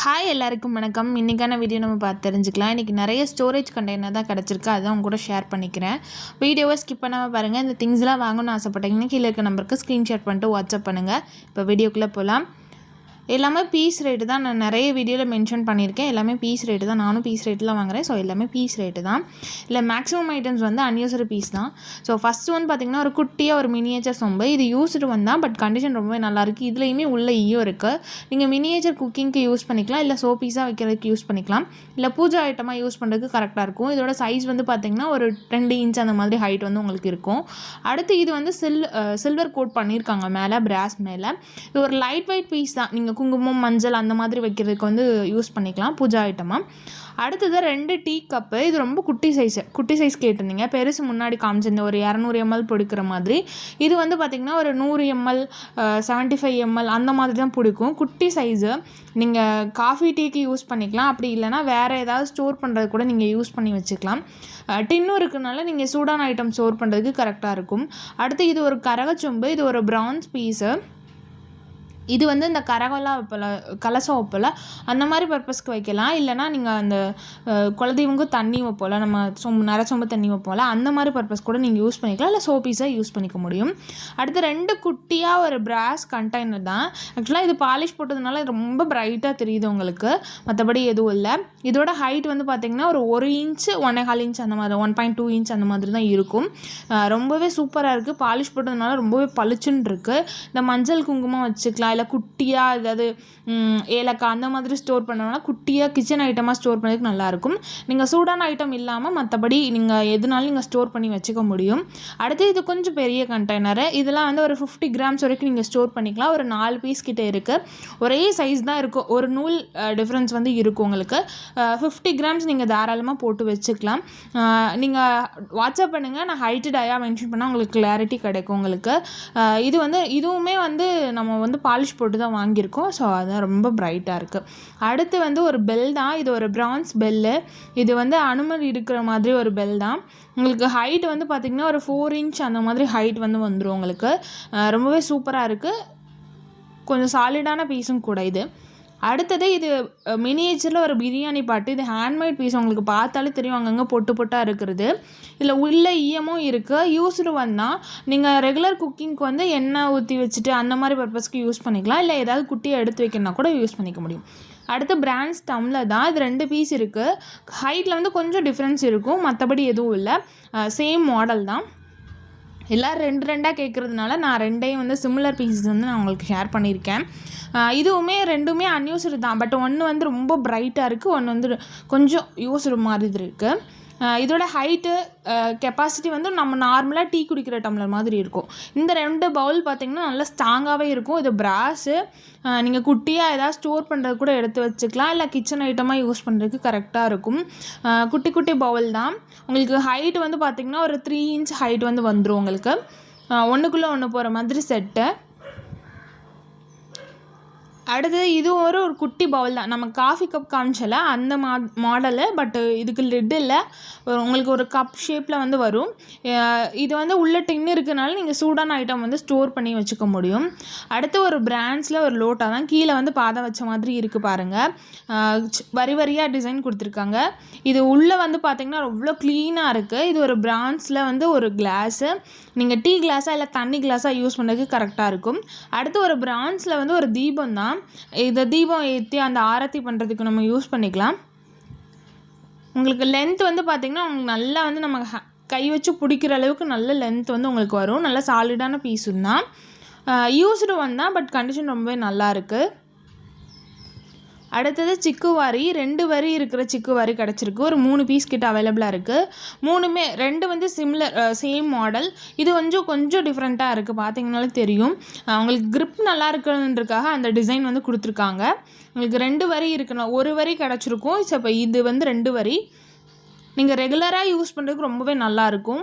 Hi எல்லாருக்கும் வணக்கம். இன்றைக்கான வீடியோ நம்ம பார்த்து தெரிஞ்சுக்கலாம். இன்றைக்கி நிறைய ஸ்டோரேஜ் கண்டெய்னர் தான் கிடச்சிருக்கு. அதுதான் உங்க கூட ஷேர் பண்ணிக்கிறேன். வீடியோவை ஸ்கிப் பண்ணாமல் பாருங்கள் இந்த திங்ஸ்லாம் வாங்கணும்னு ஆசைப்பட்டீங்கன்னா கீழே இருக்க நம்பருக்கு ஸ்க்ரீன்ஷாட் பண்ணிட்டு வாட்ஸ்அப் பண்ணுங்கள் இப்போ வீடியோக்குள்ளே போகலாம் எல்லாமே பீஸ் ரேட்டு தான். நான் நிறைய வீடியோவில் மென்ஷன் பண்ணியிருக்கேன். எல்லாமே பீஸ் ரேட்டு தான். நானும் பீஸ் ரேட்டில் வாங்குறேன். ஸோ எல்லாமே பீஸ் ரேட்டு தான். இல்லை மேக்ஸிமம் ஐட்டம்ஸ் வந்து அன்யூசர் பீஸ் தான். ஸோ ஃபஸ்ட்டு வந்து பார்த்திங்கன்னா ஒரு குட்டியாக ஒரு மினியேச்சர் சொம்பு. இது யூஸ்டு வந்தால் பட் கண்டிஷன் ரொம்பவே நல்லாயிருக்கு இதுலேயுமே உள்ள ஈயோ இருக்குது நீங்கள் மினியேச்சர் குக்கிங்க்கு யூஸ் பண்ணிக்கலாம். இல்லை சோ பீஸாக வைக்கிறதுக்கு யூஸ் பண்ணிக்கலாம். இல்லை பூஜா ஐட்டமாக யூஸ் பண்ணுறதுக்கு கரெக்டாக இருக்கும். இதோட சைஸ் வந்து பார்த்திங்கன்னா ஒரு ரெண்டு இன்ச் அந்த மாதிரி ஹைட் வந்து உங்களுக்கு இருக்கும். அடுத்து இது வந்து சில் சில்வர் கோட் பண்ணியிருக்காங்க மேலே பிராஸ் மேலே. இது ஒரு லைட் வெயிட் பீஸ் தான். நீங்கள் குங்குமம் மஞ்சள் அந்த மாதிரி வைக்கிறதுக்கு வந்து யூஸ் பண்ணிக்கலாம். பூஜா ஐட்டமாக அடுத்தது ரெண்டு டீ கப்பு. இது ரொம்ப குட்டி சைஸ் குட்டி சைஸ் கேட்டிருந்தீங்க. பெருசு முன்னாடி காமிச்சிருந்த ஒரு இரநூறு எம்எல் பிடிக்கிற மாதிரி. இது வந்து பார்த்திங்கன்னா ஒரு நூறு எம்எல் செவன்ட்டி ஃபைவ் எம்எல் அந்த மாதிரி தான் பிடிக்கும். குட்டி சைஸு நீங்கள் காஃபி டீக்கு யூஸ் பண்ணிக்கலாம். அப்படி இல்லைனா வேறு ஏதாவது ஸ்டோர் பண்ணுறது கூட நீங்கள் யூஸ் பண்ணி வச்சுக்கலாம். டின்னும் இருக்கனால நீங்கள் சூடான ஐட்டம் ஸ்டோர் பண்ணுறதுக்கு கரெக்டாக இருக்கும். அடுத்து இது ஒரு கரகச்சொம்பு. இது ஒரு ப்ரான்ஸ் பீஸு இது வந்து இந்த கரகோலா வைப்போல கலசம் வைப்போல அந்த மாதிரி பர்பஸ்க்கு வைக்கலாம். இல்லைனா நீங்கள் அந்த அஹ், குலதெய்வங்க தண்ணி வைப்போல நம்ம சொம்பு நிற சொம்பு தண்ணி வைப்போல அந்த மாதிரி பர்பஸ் கூட நீங்கள் யூஸ் பண்ணிக்கலாம். இல்லை சோப்பீஸாக யூஸ் பண்ணிக்க முடியும். அடுத்து ரெண்டு குட்டியாக ஒரு பிராஸ் கண்டெய்னர் தான். ஆக்சுவலாக இது பாலிஷ் போட்டதுனால ரொம்ப பிரைட்டாக தெரியுது உங்களுக்கு. மற்றபடி எதுவும் இல்லை. இதோட ஹைட் வந்து பார்த்திங்கன்னா ஒரு ஒரு இன்ச்சு ஒன்னே கால் இன்ச் அந்த மாதிரி ஒன் பாயிண்ட் டூ இன்ச் அந்த மாதிரி தான் இருக்கும். ரொம்பவே சூப்பராக இருக்குது பாலிஷ் போட்டதுனால ரொம்பவே பளிச்சுன்னு இருக்குது இந்த மஞ்சள் குங்குமம் வச்சுக்கலாம். இல்லை குட்டியாக ஏதாவது ஏலக்காய் அந்த மாதிரி ஸ்டோர் பண்ணோம்னா குட்டியாக கிச்சன் ஐட்டமாக ஸ்டோர் பண்ணுறதுக்கு நல்லாயிருக்கும். நீங்கள் சூடான ஐட்டம் இல்லாமல் மற்றபடி நீங்கள் எதுனாலும் நீங்கள் ஸ்டோர் பண்ணி வச்சுக்க முடியும். அடுத்து இது கொஞ்சம் பெரிய கண்டெய்னரு இதெல்லாம் வந்து ஒரு ஃபிஃப்டி கிராம்ஸ் வரைக்கும் நீங்கள் ஸ்டோர் பண்ணிக்கலாம். ஒரு நாலு பீஸ் கிட்டே இருக்குது ஒரே சைஸ் தான் இருக்கும். ஒரு நூல் டிஃப்ரென்ஸ் வந்து இருக்கும் உங்களுக்கு. ஃபிஃப்டி கிராம்ஸ் நீங்கள் தாராளமாக போட்டு வச்சுக்கலாம். நீங்கள் வாட்ஸ்அப் பண்ணுங்கள் நான் ஹைட்டு டயா மென்ஷன் பண்ணால் உங்களுக்கு கிளாரிட்டி கிடைக்கும் உங்களுக்கு. இது வந்து இதுவுமே வந்து நம்ம வந்து பால் பாலிஷ் போட்டு தான் வாங்கியிருக்கோம். ஸோ அதான் ரொம்ப ப்ரைட்டாக இருக்குது அடுத்து வந்து ஒரு பெல் தான். இது ஒரு பிரான்ஸ் பெல்லு இது வந்து அனுமதி இருக்கிற மாதிரி ஒரு பெல் தான். உங்களுக்கு ஹைட் வந்து பார்த்திங்கன்னா ஒரு ஃபோர் இன்ச் அந்த மாதிரி ஹைட் வந்து வந்துடும் உங்களுக்கு. ரொம்பவே சூப்பராக இருக்குது கொஞ்சம் சாலிடான பீஸும் கூட இது. அடுத்தது இது மினியேச்சரில் ஒரு பிரியாணி பாட்டு. இது ஹேண்ட்மேட் பீஸ் உங்களுக்கு பார்த்தாலே தெரியும். அங்கங்கே பொட்டு பொட்டாக இருக்கிறது. இதில் உள்ள ஈயமும் இருக்குது யூஸ்டு வந்தால் நீங்கள் ரெகுலர் குக்கிங்க்கு வந்து எண்ணெய் ஊற்றி வச்சுட்டு அந்த மாதிரி பர்பஸ்க்கு யூஸ் பண்ணிக்கலாம். இல்லை ஏதாவது குட்டியை எடுத்து வைக்கணும்னா கூட யூஸ் பண்ணிக்க முடியும். அடுத்து பிராண்ட்ஸ் டம்ளர் தான் இது ரெண்டு பீஸ் இருக்குது ஹைட்டில் வந்து கொஞ்சம் டிஃப்ரென்ஸ் இருக்கும். மற்றபடி எதுவும் இல்லை. சேம் மாடல் தான். எல்லோரும் ரெண்டு ரெண்டாக கேட்குறதுனால நான் ரெண்டையும் வந்து சிமிலர் பீசஸ் வந்து நான் உங்களுக்கு ஷேர் பண்ணியிருக்கேன். இதுவுமே ரெண்டுமே அன்யூஸ்டு தான். பட் ஒன்று வந்து ரொம்ப பிரைட்டாக இருக்குது ஒன்று வந்து கொஞ்சம் யூஸ்டு மாதிரி இருக்குது இதோட ஹைட்டு கெப்பாசிட்டி வந்து நம்ம நார்மலாக டீ குடிக்கிற டம்ளர் மாதிரி இருக்கும். இந்த ரெண்டு பவுல் பார்த்திங்கன்னா நல்லா ஸ்ட்ராங்காகவே இருக்கும். இது ப்ராஸு நீங்கள் குட்டியாக ஏதாவது ஸ்டோர் பண்ணுறது கூட எடுத்து வச்சுக்கலாம். இல்லை கிச்சன் ஐட்டமாக யூஸ் பண்ணுறதுக்கு கரெக்டாக இருக்கும். குட்டி குட்டி பவுல் தான். உங்களுக்கு ஹைட் வந்து பார்த்திங்கன்னா ஒரு த்ரீ இன்ச் ஹைட் வந்து வந்துடும் உங்களுக்கு. ஒன்றுக்குள்ளே ஒன்று போகிற மாதிரி செட்டு அடுத்தது இது ஒரு ஒரு குட்டி பவுல் தான். நம்ம காஃபி கப் காமிச்சல அந்த மா மாடலு பட்டு இதுக்கு லிட் இல்லை. உங்களுக்கு ஒரு கப் ஷேப்பில் வந்து வரும். இது வந்து உள்ள டின்னு இருக்கனால நீங்கள் சூடான ஐட்டம் வந்து ஸ்டோர் பண்ணி வச்சுக்க முடியும். அடுத்து ஒரு பிராண்ட்ஸில் ஒரு லோட்டா தான். கீழே வந்து பாதை வச்ச மாதிரி இருக்குது பாருங்கள் வரி வரியாக டிசைன் கொடுத்துருக்காங்க. இது உள்ளே வந்து பார்த்திங்கன்னா அவ்வளோ க்ளீனாக இருக்குது இது ஒரு பிராண்ட்ஸில் வந்து ஒரு கிளாஸு நீங்கள் டீ கிளாஸாக இல்லை தண்ணி கிளாஸாக யூஸ் பண்ணுறதுக்கு கரெக்டாக இருக்கும். அடுத்து ஒரு பிராண்ட்ஸில் வந்து ஒரு தீபம் தான். இதை தீபம் ஏற்றி அந்த ஆரத்தி பண்ணுறதுக்கு நம்ம யூஸ் பண்ணிக்கலாம். உங்களுக்கு லென்த் வந்து பார்த்திங்கன்னா உங்களுக்கு நல்லா வந்து நம்ம ஹ- கை வச்சு பிடிக்கிற அளவுக்கு நல்ல லென்த் வந்து உங்களுக்கு வரும். நல்ல சாலிடான பீஸும் தான் யூஸ்டு வந்தால் பட் கண்டிஷன் ரொம்பவே நல்லா இருக்குது அடுத்தது சிக்கு வாரி. ரெண்டு வரி இருக்கிற சிக்கு வாரி கிடச்சிருக்கு. ஒரு மூணு பீஸ் கிட்ட அவைலபிளாக இருக்குது மூணுமே ரெண்டு வந்து சிம்லர் சேம் மாடல் இது கொஞ்சம் கொஞ்சம் டிஃப்ரெண்ட்டாக இருக்குது பார்த்தீங்கனாலே தெரியும். அவங்களுக்கு கிரிப் நல்லா இருக்குன்றதுக்காக அந்த டிசைன் வந்து கொடுத்துருக்காங்க. உங்களுக்கு ரெண்டு வரி இருக்கணும். ஒரு வரி கிடச்சிருக்கும். இப்போ இது வந்து ரெண்டு வரி. நீங்கள் ரெகுலராக யூஸ் பண்ணுறதுக்கு ரொம்பவே நல்லாயிருக்கும்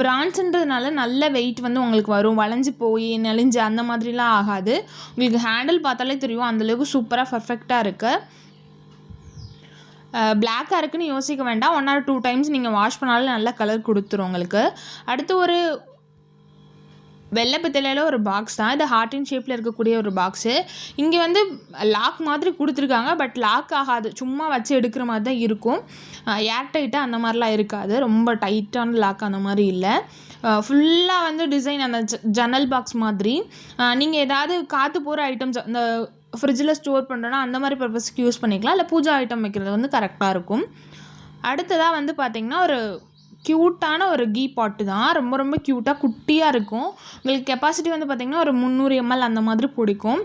பிராண்ட்ஸுன்றதுனால நல்ல வெயிட் வந்து உங்களுக்கு வரும். வளைஞ்சு போய் நெளிஞ்சு அந்த மாதிரிலாம் ஆகாது. உங்களுக்கு ஹேண்டில் பார்த்தாலே தெரியும். அந்தளவுக்கு சூப்பராக பர்ஃபெக்டாக இருக்குது பிளாக்காக இருக்குன்னு யோசிக்க வேண்டாம். ஒன் ஆர் டூ டைம்ஸ் நீங்கள் வாஷ் பண்ணாலும் நல்ல கலர் கொடுத்துரும் உங்களுக்கு. அடுத்து ஒரு வெள்ளை பித்தளையில் ஒரு பாக்ஸ் தான். இது ஹார்ட்டின் ஷேப்பில் இருக்கக்கூடிய ஒரு பாக்ஸு இங்கே வந்து லாக் மாதிரி கொடுத்துருக்காங்க. பட் லாக் ஆகாது. சும்மா வச்சு எடுக்கிற மாதிரி தான் இருக்கும். ஏர் டைட்டாக அந்த மாதிரிலாம் இருக்காது. ரொம்ப டைட்டான லாக் அந்த மாதிரி இல்லை. ஃபுல்லாக வந்து டிசைன் அந்த ஜ- ஜன்னல் பாக்ஸ் மாதிரி. நீங்கள் ஏதாவது காற்று போகிற ஐட்டம்ஸ் அந்த ஃப்ரிட்ஜில் ஸ்டோர் பண்ணுறோன்னா அந்த மாதிரி பர்பஸ்க்கு யூஸ் பண்ணிக்கலாம். இல்லை பூஜா ஐட்டம் வைக்கிறது வந்து கரெக்டாக இருக்கும். அடுத்ததாக வந்து பார்த்திங்கன்னா ஒரு க்யூட்டான ஒரு கீ பாட்டு தான். ரொம்ப ரொம்ப க்யூட்டாக குட்டியாக இருக்கும். உங்களுக்கு கெப்பாசிட்டி வந்து பார்த்திங்கன்னா ஒரு முந்நூறு எம்எல் அந்த மாதிரி பிடிக்கும்.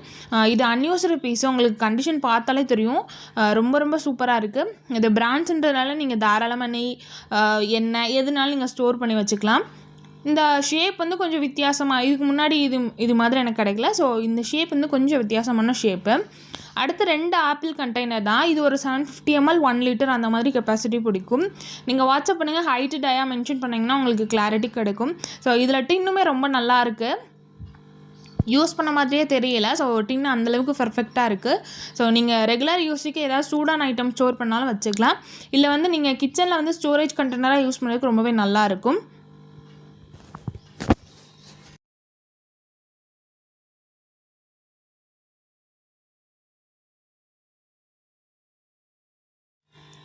இது அன்யூஸ்டு பீஸு உங்களுக்கு கண்டிஷன் பார்த்தாலே தெரியும். ரொம்ப ரொம்ப சூப்பராக இருக்குது இது பிராண்ட்ஸுன்றதுனால நீங்கள் தாராளமாக நெய் எண்ணெய் எதுனாலும் நீங்கள் ஸ்டோர் பண்ணி வச்சுக்கலாம். இந்த ஷேப் வந்து கொஞ்சம் வித்தியாசமாக இதுக்கு முன்னாடி இது இது மாதிரி எனக்கு கிடைக்கல. ஸோ இந்த ஷேப் வந்து கொஞ்சம் வித்தியாசமான ஷேப்பு அடுத்து ரெண்டு ஆப்பிள் கண்டெய்னர் தான். இது ஒரு seven fifty ml one litre அந்த மாதிரி கெப்பாசிட்டி பிடிக்கும். நீங்கள் வாட்ஸ்அப் பண்ணுங்கள் ஹைட்டு டயா மென்ஷன் பண்ணிங்கன்னா உங்களுக்கு கிளாரிட்டி கிடைக்கும். ஸோ இதில் டின்னுமே ரொம்ப நல்லா இருக்குது யூஸ் பண்ண மாதிரியே தெரியல. ஸோ டின் அந்தளவுக்கு பர்ஃபெக்டாக இருக்குது ஸோ நீங்கள் ரெகுலர் யூஸுக்கு ஏதாவது சூடான ஐட்டம் ஸ்டோர் பண்ணாலும் வச்சுக்கலாம். இல்லை வந்து நீங்கள் கிச்சனில் வந்து ஸ்டோரேஜ் கண்டெய்னராக யூஸ் பண்ணுறதுக்கு ரொம்பவே நல்லா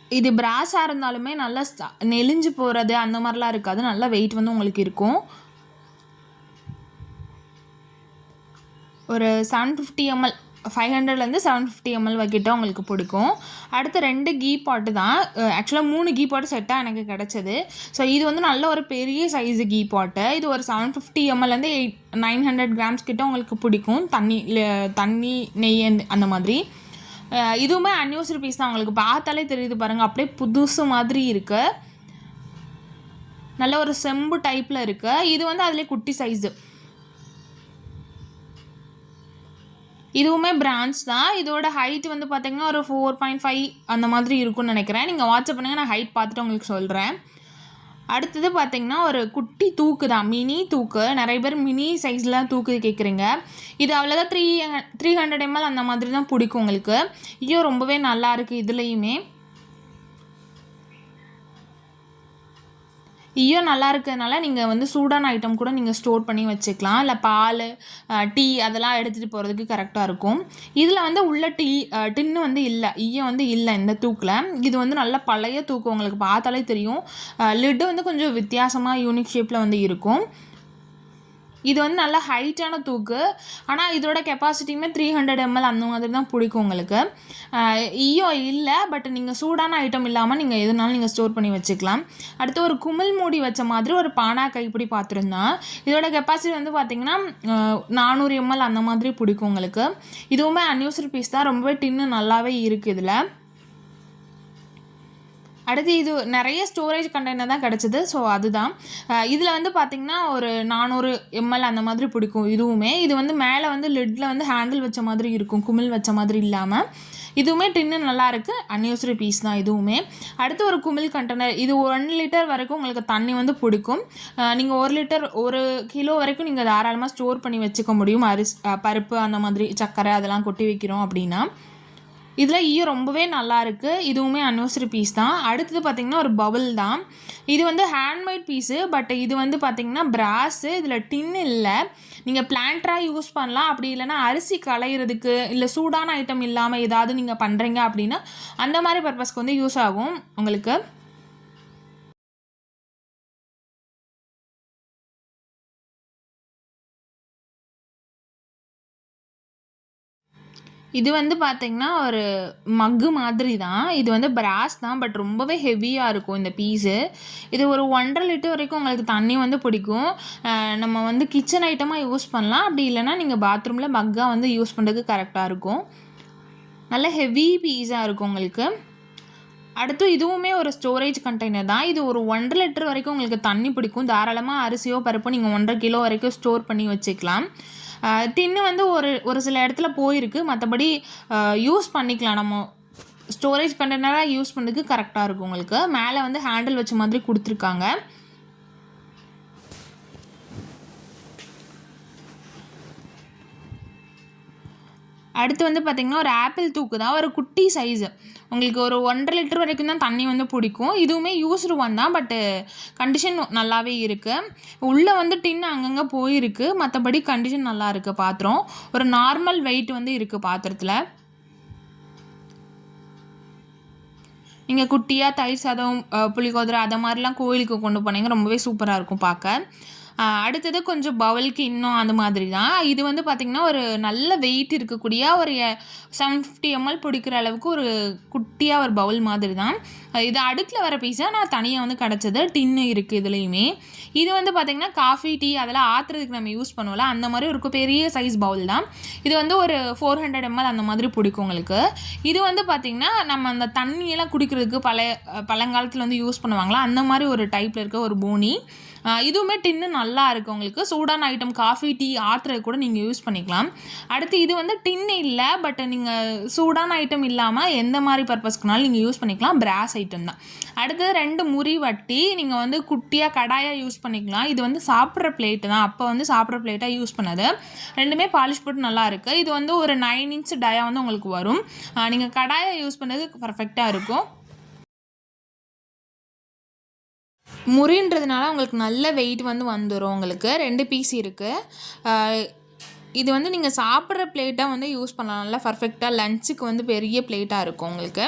இது பிராஸாக இருந்தாலுமே நல்லா நெளிஞ்சு போகிறது அந்த மாதிரிலாம் இருக்காது. நல்ல வெயிட் வந்து உங்களுக்கு இருக்கும். ஒரு செவன் ஃபிஃப்டி எம்எல் ஃபைவ் ஹண்ட்ரட்லேருந்து செவன் ஃபிஃப்டி எம்எல் வக்கிட்ட உங்களுக்கு பிடிக்கும். அடுத்து ரெண்டு கீ பாட்டு தான். ஆக்சுவலாக மூணு கீ பாட்டு செட்டாக எனக்கு கிடச்சிது. ஸோ இது வந்து நல்ல ஒரு பெரிய சைஸு கீ பாட்டு இது ஒரு செவன் ஃபிஃப்டி எம்எல்லேருந்து எயிட் நைன் ஹண்ட்ரட் கிராம்ஸ் கிட்ட உங்களுக்கு பிடிக்கும். தண்ணி தண்ணி நெய் அந்த- மாதிரி. இதுவுமே அன்யூஸ்டு பீஸ் தான். உங்களுக்கு பார்த்தாலே தெரியுது பாருங்கள் அப்படியே புதுசு மாதிரி இருக்கு. நல்ல ஒரு செம்பு டைப்பில் இருக்கு. இது வந்து அதிலே குட்டி சைஸு இதுவுமே பிராண்ட்ஸ் தான். இதோட ஹைட் வந்து பார்த்தீங்கன்னா ஒரு ஃபோர் பாயிண்ட் ஃபைவ் அந்த மாதிரி இருக்கும்னு நினைக்கிறேன். நீங்கள் வாட்ஸ்அப் பண்ணுங்கள் நான் ஹைட் பார்த்துட்டு உங்களுக்கு சொல்கிறேன் அடுத்தது பார்த்தீங்கன்னா ஒரு குட்டி தூக்கு தான் மினி தூக்கு. நிறைய பேர் மினி சைஸில் தூக்கு கேட்குறீங்க இது அவ்வளோதான் த்ரீ த்ரீ ஹண்ட்ரட் எம்எல் அந்த மாதிரி தான் பிடிக்கும் உங்களுக்கு. ஐயோ ரொம்பவே நல்லா இருக்குது இதுலேயுமே. ஐயோ நல்லா இருக்கிறதுனால நீங்கள் வந்து சூடான ஐட்டம் கூட நீங்கள் ஸ்டோர் பண்ணி வச்சுக்கலாம். இல்லை பால் டீ அதெல்லாம் எடுத்துகிட்டு போகிறதுக்கு கரெக்டாக இருக்கும். இதில் வந்து உள்ள டீ டின்னு வந்து இல்லை. ஈயம் வந்து இல்லை இந்த தூக்கில். இது வந்து நல்ல பழைய தூக்கு. உங்களுக்கு பார்த்தாலே தெரியும். லிட்டு வந்து கொஞ்சம் வித்தியாசமாக யூனிக் ஷேப்பில் வந்து இருக்கும். இது வந்து நல்ல ஹைட்டான தூக்கு. ஆனால் இதோட கெப்பாசிட்டியுமே த்ரீ ஹண்ட்ரட் எம்எல் அந்த மாதிரி தான் பிடிக்கும் உங்களுக்கு. ஈயோ இல்லை பட் நீங்கள் சூடான ஐட்டம் இல்லாமல் நீங்கள் எதுனாலும் நீங்கள் ஸ்டோர் பண்ணி வச்சுக்கலாம். அடுத்து ஒரு குமிழ் மூடி வச்ச மாதிரி ஒரு பானா கைப்பிடி பார்த்துருந்தோம் இதோட கெப்பாசிட்டி வந்து பார்த்தீங்கன்னா நானூறு எம்எல் அந்த மாதிரி பிடிக்கும் உங்களுக்கு. இதுவுமே அன்யூஸ்டு பீஸ் தான். ரொம்பவே டின்னு நல்லாவே இருக்குது இதில். அடுத்து இது நிறைய ஸ்டோரேஜ் கண்டெய்னர் தான் கிடச்சிது. ஸோ அதுதான். இதில் வந்து பார்த்திங்கன்னா ஒரு நானூறு எம்எல் அந்த மாதிரி பிடிக்கும் இதுவுமே. இது வந்து மேலே வந்து லிட்டில் வந்து ஹேண்டில் வச்ச மாதிரி இருக்கும் குமிழ் வச்ச மாதிரி இல்லாமல் இதுவுமே டின்னு நல்லாயிருக்கு இருக்குது அன்யூஸ்டு பீஸ் தான் இதுவுமே. அடுத்து ஒரு குமிழ் கண்டெய்னர் இது ஒன் லிட்டர் வரைக்கும் உங்களுக்கு தண்ணி வந்து பிடிக்கும். நீங்கள் ஒரு லிட்டர் ஒரு கிலோ வரைக்கும் நீங்கள் தாராளமாக ஸ்டோர் பண்ணி வச்சுக்க முடியும். அரிசி பருப்பு அந்த மாதிரி சர்க்கரை அதெல்லாம் கொட்டி வைக்கிறோம் அப்படின்னா. இதில் ஈ e ரொம்பவே நல்லா இருக்குது இதுவுமே அன்வர்சரி பீஸ் தான். அடுத்தது பார்த்திங்கன்னா ஒரு பவுல் தான். இது வந்து ஹேண்ட்மேட் பீஸு பட் இது வந்து பார்த்திங்கன்னா பிராஸு இதில் டின் இல்லை. நீங்கள் பிளான்டராக யூஸ் பண்ணலாம். அப்படி இல்லைன்னா அரிசி களையிறதுக்கு இல்லை சூடான ஐட்டம் இல்லாமல் ஏதாவது நீங்கள் பண்ணுறீங்க அப்படின்னா அந்த மாதிரி பர்பஸ்க்கு வந்து யூஸ் ஆகும் உங்களுக்கு. இது வந்து பார்த்திங்கன்னா ஒரு மக்கு மாதிரி தான் இது வந்து பிராஸ் தான் பட் ரொம்பவே ஹெவியாக இருக்கும் இந்த பீஸு இது ஒரு ஒன்றரை லிட்டர் வரைக்கும் உங்களுக்கு தண்ணி வந்து பிடிக்கும். நம்ம வந்து கிச்சன் ஐட்டமாக யூஸ் பண்ணலாம். அப்படி இல்லைன்னா நீங்கள் பாத்ரூமில் மக்காக வந்து யூஸ் பண்ணுறதுக்கு கரெக்டாக இருக்கும். நல்ல ஹெவி பீஸாக இருக்கும் உங்களுக்கு. அடுத்து இதுவுமே ஒரு ஸ்டோரேஜ் கண்டெய்னர் தான். இது ஒரு ஒன்றரை லிட்டர் வரைக்கும் உங்களுக்கு தண்ணி பிடிக்கும். தாராளமாக அரிசியோ பருப்போ நீங்கள் ஒன்றரை கிலோ வரைக்கும் ஸ்டோர் பண்ணி வச்சுக்கலாம். டின்னு வந்து ஒரு ஒரு சில இடத்துல போயிருக்கு. மற்றபடி யூஸ் பண்ணிக்கலாம். நம்ம ஸ்டோரேஜ் கண்டெய்னராக யூஸ் பண்ணுறதுக்கு கரெக்டாக இருக்கும் உங்களுக்கு. மேலே வந்து ஹேண்டில் வச்ச மாதிரி கொடுத்துருக்காங்க. அடுத்து வந்து பார்த்திங்கன்னா ஒரு ஆப்பிள் தூக்கு தான் ஒரு குட்டி சைஸு உங்களுக்கு ஒரு ஒன்றரை லிட்டர் வரைக்கும் தான் தண்ணி வந்து பிடிக்கும். இதுவுமே யூஸ்டு ஒன் தான் பட்டு கண்டிஷன் நல்லாவே இருக்குது உள்ளே வந்து டின் அங்கங்கே போயிருக்கு. மற்றபடி கண்டிஷன் நல்லா இருக்குது பாத்திரம். ஒரு நார்மல் வெயிட் வந்து இருக்குது பாத்திரத்தில். நீங்கள் குட்டியாக தயிர் சாதம் அஹ், அதை மாதிரிலாம் கோயிலுக்கு கொண்டு போனீங்க ரொம்பவே சூப்பராக இருக்கும் பார்க்க அடுத்தது கொஞ்சம் பவலுக்கு இன்னும் அந்த மாதிரி தான் இது வந்து பார்த்திங்கன்னா ஒரு நல்ல வெயிட் இருக்கக்கூடிய ஒரு செவன் ஃபிஃப்டி எம்எல் பிடிக்கிற அளவுக்கு ஒரு குட்டியாக ஒரு பவுல் மாதிரி தான் இது அடுக்கில் வர பீஸாக நான் தனியாக வந்து கிடச்சது. டின்னு இருக்குது இதுலேயுமே. இது வந்து பார்த்திங்கன்னா காஃபி டீ அதெல்லாம் ஆற்றுறதுக்கு நம்ம யூஸ் பண்ணுவோம்ல அந்த மாதிரி ஒரு பெரிய சைஸ் பவுல் தான். இது வந்து ஒரு ஃபோர் ஹண்ட்ரட் எம்எல் அந்த மாதிரி பிடிக்கும் உங்களுக்கு. இது வந்து பார்த்திங்கன்னா நம்ம அந்த தண்ணியெல்லாம் குடிக்கிறதுக்கு பழைய பழங்காலத்தில் வந்து யூஸ் பண்ணுவாங்களா அந்த மாதிரி ஒரு டைப்பில் இருக்க ஒரு போனி. இதுவுமே டின்னு நல்லா இருக்குது உங்களுக்கு. சூடான ஐட்டம் காஃபி டீ ஆத்துறது கூட நீங்கள் யூஸ் பண்ணிக்கலாம். அடுத்து இது வந்து டின்னு இல்லை பட் நீங்கள் சூடான ஐட்டம் இல்லாமல் எந்த மாதிரி பர்பஸ்க்குனாலும் நீங்கள் யூஸ் பண்ணிக்கலாம். பிராஸ் ஐட்டம் தான். அடுத்து ரெண்டு முறி வட்டி நீங்கள் வந்து குட்டியாக கடாயாக யூஸ் பண்ணிக்கலாம். இது வந்து சாப்பிட்ற பிளேட்டு தான். அப்போ வந்து சாப்பிட்ற பிளேட்டாக யூஸ் பண்ணது. ரெண்டுமே பாலிஷ் போட்டு நல்லா இருக்குது இது வந்து ஒரு நைன் இன்ச் டயா வந்து உங்களுக்கு வரும். நீங்கள் கடாயை யூஸ் பண்ணது பர்ஃபெக்டாக இருக்கும். முறின்றதுனால உங்களுக்கு நல்ல வெயிட் வந்து வந்துடும் உங்களுக்கு. ரெண்டு பீஸ் இருக்குது இது வந்து நீங்கள் சாப்பிட்ற பிளேட்டாக வந்து யூஸ் பண்ணலாம். நல்லா பர்ஃபெக்டாக லஞ்சுக்கு வந்து பெரிய பிளேட்டாக இருக்கும் உங்களுக்கு.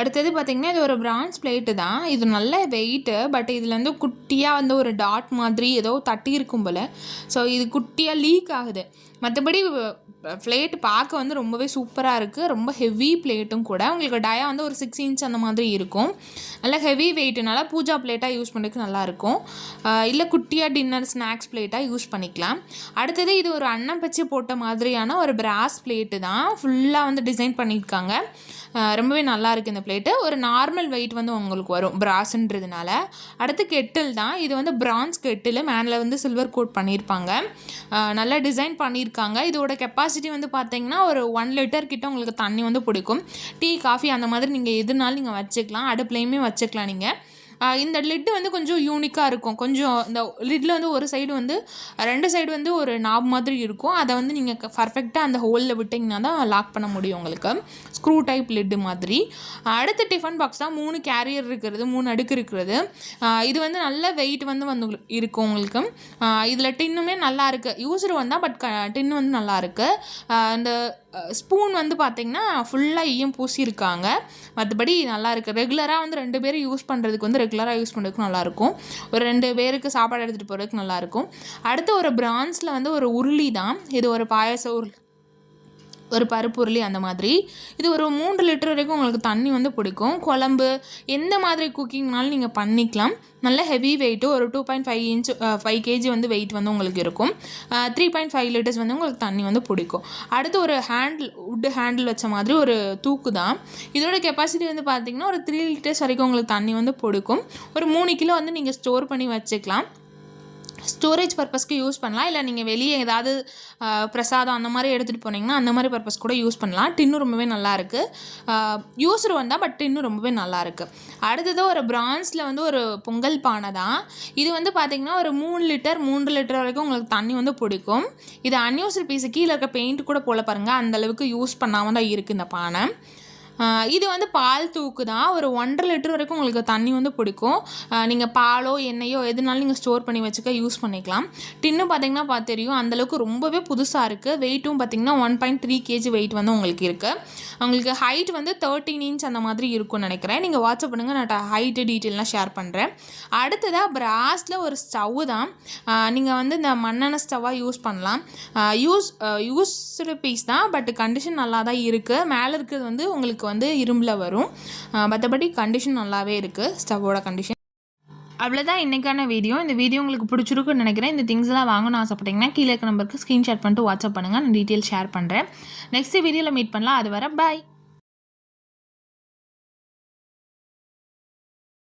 அடுத்தது பார்த்திங்கன்னா இது ஒரு பிரான்ஸ் பிளேட்டு தான். இது நல்ல வெயிட்டு பட் இதில் வந்து குட்டியாக வந்து ஒரு டாட் மாதிரி ஏதோ தட்டி இருக்கும் போல். ஸோ இது குட்டியாக லீக் ஆகுது. மற்றபடி பிளேட் பார்க்க வந்து ரொம்பவே சூப்பராக இருக்குது ரொம்ப ஹெவி பிளேட்டும் கூட. உங்களுக்கு டயா வந்து ஒரு சிக்ஸ் இன்ச் அந்த மாதிரி இருக்கும். நல்ல ஹெவி வெயிட்னால பூஜா பிளேட்டாக யூஸ் பண்ணுறதுக்கு நல்லாயிருக்கும் இல்லை குட்டியாக டின்னர் ஸ்நாக்ஸ் பிளேட்டாக யூஸ் பண்ணிக்கலாம். அடுத்தது இது ஒரு அன்னம் பச்சை போட்ட மாதிரியான ஒரு பிராஸ் பிளேட்டு தான். ஃபுல்லாக வந்து டிசைன் பண்ணியிருக்காங்க. ரொம்பவே நல்லா இருக்குது இந்த பிளேட்டு ஒரு நார்மல் வெயிட் வந்து உங்களுக்கு வரும் பிராஸ்ன்றதுனால அடுத்து கெட்டில் தான். இது வந்து பிரான்ஸ் கெட்டில் மேனில் வந்து சில்வர் கோட் பண்ணியிருப்பாங்க நல்லா டிசைன் பண்ணியிருக்காங்க இதோட கெப்பாசிட்டி வந்து பார்த்தீங்கன்னா ஒரு ஒன் லிட்டர் கிட்ட உங்களுக்கு தண்ணி வந்து பிடிக்கும். டீ காஃபி அந்த மாதிரி நீங்கள் எதுனாலும் நீங்கள் வச்சுக்கலாம். அடுப்புலையுமே வச்சுக்கலாம் நீங்கள் இந்த லிட்டு வந்து கொஞ்சம் யூனிக்காக இருக்கும். கொஞ்சம் இந்த லிட்டில் வந்து ஒரு சைடு வந்து ரெண்டு சைடு வந்து ஒரு நாப் மாதிரி இருக்கும். அதை வந்து நீங்கள் பர்ஃபெக்டாக அந்த ஹோலில் விட்டிங்கன்னா தான் லாக் பண்ண முடியும் உங்களுக்கு. ஸ்க்ரூ டைப் லிட்டு மாதிரி. அடுத்த டிஃபன் பாக்ஸ் தான் மூணு கேரியர் இருக்கிறது மூணு அடுக்கு இருக்கிறது. இது வந்து நல்ல வெயிட் வந்து வந்து இருக்கும் உங்களுக்கு. இதில் டின்னுமே நல்லா இருக்குது யூஸர் வந்தால் பட் டின்னு வந்து நல்லா இருக்குது இந்த ஸ்பூன் வந்து பார்த்திங்கன்னா ஃபுல்லாக ஈயம் பூசியிருக்காங்க. மற்றபடி நல்லா இருக்குது ரெகுலராக வந்து ரெண்டு பேரும் யூஸ் பண்ணுறதுக்கு வந்து ரெகுலராக யூஸ் பண்ணுறதுக்கு நல்லாயிருக்கும் ஒரு ரெண்டு பேருக்கு சாப்பாடு எடுத்துகிட்டு போகிறதுக்கு நல்லாயிருக்கும் அடுத்து ஒரு பிரான்ஸில் வந்து ஒரு உருளி தான். இது ஒரு பாயச உருளி ஒரு பருப்பு உருளி அந்த மாதிரி. இது ஒரு மூன்று லிட்டர் வரைக்கும் உங்களுக்கு தண்ணி வந்து பிடிக்கும். குழம்பு எந்த மாதிரி குக்கிங்னாலும் நீங்கள் பண்ணிக்கலாம். நல்ல ஹெவி வெயிட்டு ஒரு two point five inch five kg வந்து வெயிட் வந்து உங்களுக்கு இருக்கும். த்ரீ பாயிண்ட் ஃபைவ் லிட்டர்ஸ் வந்து உங்களுக்கு தண்ணி வந்து பிடிக்கும். அடுத்து ஒரு ஹேண்டில் உட்டு ஹேண்டில் வச்ச மாதிரி ஒரு தூக்கு தான். இதோட கெப்பாசிட்டி வந்து பார்த்திங்கன்னா ஒரு த்ரீ லிட்டர்ஸ் வரைக்கும் உங்களுக்கு தண்ணி வந்து பிடிக்கும். ஒரு மூணு கிலோ வந்து நீங்கள் ஸ்டோர் பண்ணி வச்சுக்கலாம். ஸ்டோரேஜ் பர்பஸ்க்கு யூஸ் பண்ணலாம். இல்லை நீங்கள் வெளியே ஏதாவது பிரசாதம் அந்த மாதிரி எடுத்துகிட்டு போனீங்கன்னா அந்த மாதிரி பர்பஸ் கூட யூஸ் பண்ணலாம். டின்னும் ரொம்பவே நல்லா இருக்குது யூஸர் வந்தால் பட் டின்னும் ரொம்பவே நல்லா இருக்குது அடுத்தது ஒரு பிரான்ஸில் வந்து ஒரு பொங்கல் பானை தான். இது வந்து பார்த்திங்கன்னா ஒரு மூணு லிட்டர் மூன்று லிட்டர் வரைக்கும் உங்களுக்கு தண்ணி வந்து பிடிக்கும். இது அன்யூஸ்டு பீஸு கீழே இருக்க பெயிண்ட் கூட போல பாருங்கள் அந்தளவுக்கு யூஸ் பண்ணாமல் தான் இருக்குது இந்த பானை. இது வந்து பால் தூக்கு தான் ஒரு ஒன்றரை லிட்டர் வரைக்கும் உங்களுக்கு தண்ணி வந்து பிடிக்கும். நீங்கள் பாலோ எண்ணெயோ எதுனாலும் நீங்கள் ஸ்டோர் பண்ணி வச்சுக்க யூஸ் பண்ணிக்கலாம். டின்னு பார்த்தீங்கன்னா பார்த்து தெரியும் அந்தளவுக்கு ரொம்பவே புதுசாக இருக்குது வெயிட்டும் பார்த்தீங்கன்னா one point three kg weight வந்து உங்களுக்கு இருக்குது உங்களுக்கு ஹைட் வந்து தேர்ட்டீன் இன்ச் அந்த மாதிரி இருக்கும்னு நினைக்கிறேன். நீங்கள் வாட்ஸ்அப் பண்ணுங்கள் நான் ஹைட்டு டீட்டெயிலாம் ஷேர் பண்ணுறேன் அடுத்ததாக பிராஸில் ஒரு ஸ்டவ் தான். நீங்கள் வந்து இந்த மண்ணெண்ண ஸ்டவ்வாக யூஸ் பண்ணலாம். யூஸ் யூஸ்டு பீஸ் தான் பட் கண்டிஷன் நல்லா தான் இருக்குது மேலே இருக்கிறது வந்து உங்களுக்கு வந்து இரும்பில் வரும். மற்றபடி கண்டிஷன் நல்லாவே இருக்குது ஸ்டவ்வோட கண்டிஷன் அவ்வளோதான் இன்றைக்கான வீடியோ இந்த வீடியோ உங்களுக்கு பிடிச்சிருக்குன்னு நினைக்கிறேன். இந்த திங்ஸ்லாம் வாங்கணும்னு ஆசைப்பட்டீங்கன்னா கீழே இருக்க நம்பருக்கு ஸ்க்ரீன்ஷாட் பண்ணிட்டு வாட்ஸ்அப் பண்ணுங்கள் நான் டீட்டெயில் ஷேர் பண்ணுறேன் நெக்ஸ்ட் வீடியோவில் மீட் பண்ணலாம். அது வர பாய்